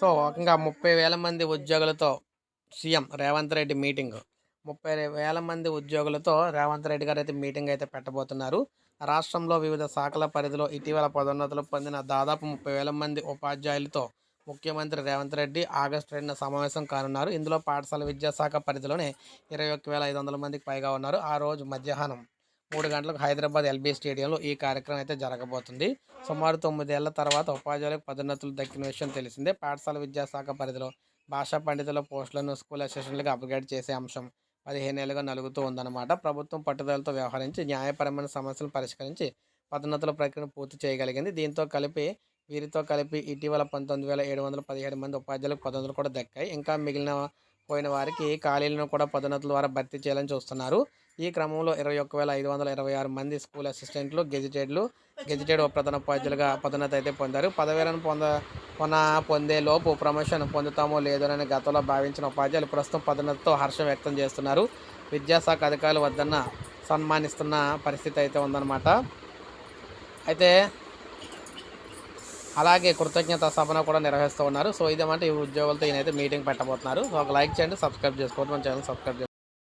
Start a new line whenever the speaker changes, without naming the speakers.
So ఇంకా ముప్పై వేల మంది ఉద్యోగులతో సీఎం రేవంత్ రెడ్డి మీటింగ్. ముప్పై వేల మంది ఉద్యోగులతో రేవంత్ రెడ్డి గారు అయితే మీటింగ్ అయితే పెట్టబోతున్నారు. రాష్ట్రంలో వివిధ శాఖల పరిధిలో ఇటీవల పదోన్నతులు పొందిన దాదాపు ముప్పై వేల మంది ఉపాధ్యాయులతో ముఖ్యమంత్రి రేవంత్ రెడ్డి ఆగస్టు రెండున సమావేశం కానున్నారు. ఇందులో పాఠశాల విద్యాశాఖ పరిధిలోనే ఇరవై ఒక్క వేల ఐదు వందల మందికి పైగా ఉన్నారు. ఆ రోజు మధ్యాహ్నం మూడు గంటలకు హైదరాబాద్ ఎల్బీ స్టేడియంలో ఈ కార్యక్రమం అయితే జరగబోతుంది. సుమారు తొమ్మిదేళ్ళ తర్వాత ఉపాధ్యాయులకు పదోన్నతులు దక్కిన విషయం తెలిసిందే. పాఠశాల విద్యాశాఖ పరిధిలో భాషా పండితుల పోస్టులను స్కూల్ అసిస్టెంట్లకు అప్గ్రేడ్ చేసే అంశం పదిహేనేళ్ళుగా నలుగుతూ ఉందన్నమాట. ప్రభుత్వం పట్టుదలతో వ్యవహరించి న్యాయపరమైన సమస్యలను పరిష్కరించి పదోన్నతుల ప్రక్రియను పూర్తి చేయగలిగింది. దీంతో కలిపి వీరితో కలిపి ఇటీవల పంతొమ్మిది వేల ఏడు వందల పదిహేడు మంది ఉపాధ్యాయులకు పదోన్నతులు కూడా దక్కాయి. ఇంకా మిగిలిన పోయిన వారికి ఖాళీలను కూడా పదోన్నతుల ద్వారా భర్తీ చేయాలని చూస్తున్నారు. ఈ క్రమంలో ఇరవై ఒక్క వేల ఐదు వందల ఇరవై ఆరు మంది స్కూల్ అసిస్టెంట్లు గెజిటెడ్లు గెజిటెడ్ ప్రధాన ఉపాధ్యాయులుగా పదోన్నతి అయితే పొందారు. పదవేలను పొంద పొన పొందే లోపు ప్రమోషన్ పొందుతామో లేదోనని గతంలో భావించిన ఉపాధ్యాయులు ప్రస్తుతం పదోన్నతితో హర్షం వ్యక్తం చేస్తున్నారు. విద్యాశాఖ అధికారులు వద్దన్న సన్మానిస్తున్న పరిస్థితి అయితే ఉందన్నమాట. అయితే అలాగే కృతజ్ఞత సభను కూడా నిర్వహిస్తూ ఉన్నారు. సో ఇదేమంటే ఈ ఉద్యోగులతో ఈయనైతే మీటింగ్ పెట్టబోతున్నారు. సో ఒక లైక్ చేయండి సబ్స్క్రైబ్ చేసుకోండి. మన ఛానల్ సబ్స్క్రైబ్